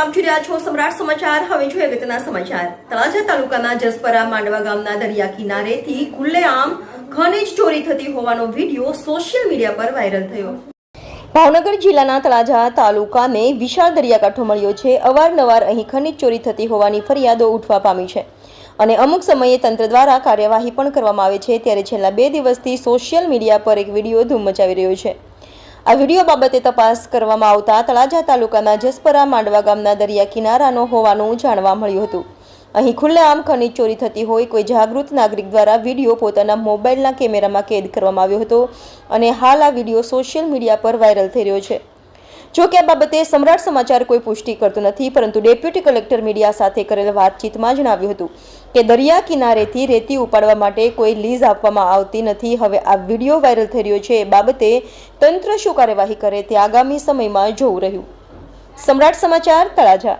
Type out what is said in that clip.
આપ જોઈ છો સમ્રાટ સમાચાર. હવે સમાચાર. તળાજા તાલુકાના જસપરા માંડવા ગામના દરિયા કિનારેથી ખુલ્લેઆમ ખનીજ ચોરી થતી હોવાનો વીડિયો સોશિયલ મીડિયા પર વાયરલ થયો. ભાવનગર જિલ્લાના તળાજા તાલુકાને વિશાળ દરિયાકાંઠો મળ્યો છે. અવારનવાર અહીં ખનીજ ચોરી થતી હોવાની ફરિયાદો ઉઠવા પામી છે. અને અમુક સમયે તંત્ર દ્વારા કાર્યવાહી પણ કરવામાં આવે છે. ત્યારે છેલ્લા બે દિવસથી સોશિયલ મીડિયા પર એક વીડિયો ધૂમ મચાવી રહ્યો છે. આ વીડિયો બાબતે તપાસ કરવામાં આવતા તળાજા તાલુકાના જસપરા માંડવા ગામના દરિયા કિનારાનો હોવાનું જાણવા મળ્યું હતું. અહીં ખુલ્લેઆમ ખનીજ ચોરી થતી હોય કોઈ જાગૃત નાગરિક દ્વારા વીડિયો પોતાના મોબાઈલના કેમેરામાં કેદ કરવામાં આવ્યો હતો અને હાલ આ વીડિયો સોશિયલ મીડિયા પર વાયરલ થઈ રહ્યો છે. જો કે આ બાબતે સમ્રાટ સમાચાર કોઈ પુષ્ટિ કરતું નથી, પરંતુ ડેપ્યુટી કલેક્ટર મીડિયા સાથે કરેલ વાતચીતમાં જણાવ્યું હતું કે દરિયા કિનારેથી રેતી ઉપાડવા માટે કોઈ લીઝ આપવામાં આવતી નથી. હવે આ વીડિયો વાયરલ થઈ રહ્યો છે. એ બાબતે તંત્ર શું કાર્યવાહી કરે તે આગામી સમયમાં જોવું રહ્યું. સમ્રાટ સમાચાર તળાજા.